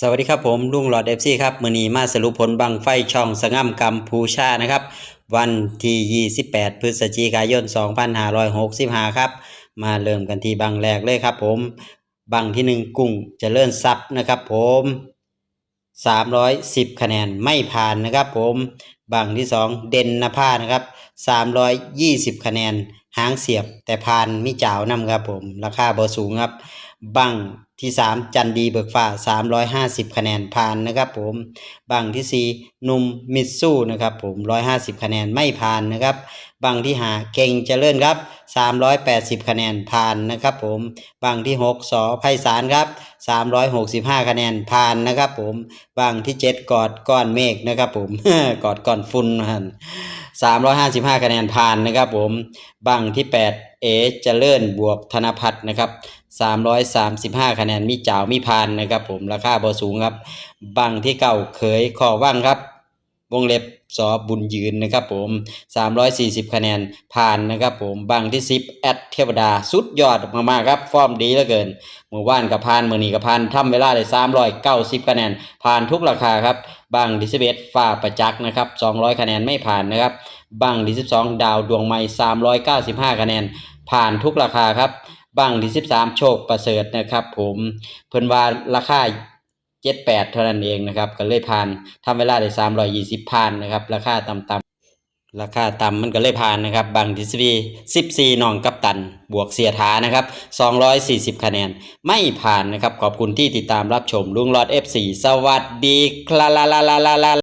สวัสดีครับผมลุงหลอดเอฟซีครับมือนีมาสรุปผลบังไฟช่องสง่ำกัมพูชานะครับ วันที่ 28 พฤศจิกายน 2565 ครับ มาเริ่มกันที่บังแรกเลยครับผมบังที่หนึ่งกุ้งเจริญทรัพ์นะครับผม 310 คะแนนไม่ผ่านนะครับผมบังที่สองเด่นนภานะครับ320คะแนนหางเสียบแต่ผ่านมิจาวนำครับผม ราคาบ่สูงครับบังที่3จันดีเบิกฟ้า350คะแนนผ่านนะครับผมบังที่4นุ่มมิตซูนะครับผม150คะแนนไม่ผ่านนะครับบังที่5เก่งเจริญครับ380คะแนนผ่านนะครับผมบังที่6สอไพศาลครับ365คะแนนผ่านนะครับผมบังที่7กอดก้อนเมฆนะครับผมกอดก้อนฝุ่นนะ355คะแนนผ่านนะครับผม บังที่แปดเอเจริญบวกธนพัฒน์นะครับสามร้อยสามสิบห้าคะแนน มีจ่าวมีพานนะครับผม ราคาบอสูงครับ บังที่เก่าเคยขอว่างครับ วงเล็บสอบบุญยืนนะครับผม 340 คะแนนผ่านนะครับผมบังที่ 10 แอดเทวดาสุดยอดมากๆครับ ฟอร์มดีเหลือเกินเมื่อวานกับพานเมือนี้กับพานทำเวลาได้390 คะแนน ผ่านทุกราคาครับบังที่11ฝ้าประจักษ์นะครับ 200 คะแนนไม่ผ่านนะครับบังที่12ดาวดวงใหม่ 395 คะแนน ผ่านทุกราคาครับบังที่13โชคประเสริฐนะครับผมเพิ่นว่าราคา จ็ดแปดเท่านั้นเองนะครับก็เลยผ่านทำเวลาได้320ผ่านนะครับราคาต่ำๆราคาต่ำมันก็เลยผ่านนะครับบางทฤษฎีสิบสี่นองกัปตัน บวกเสียฐานะครับสองร้อยสี่สิบคะแนน ไม่ผ่านนะครับขอบคุณที่ติดตามรับชมลุงรอด F4 สวัสดีครับ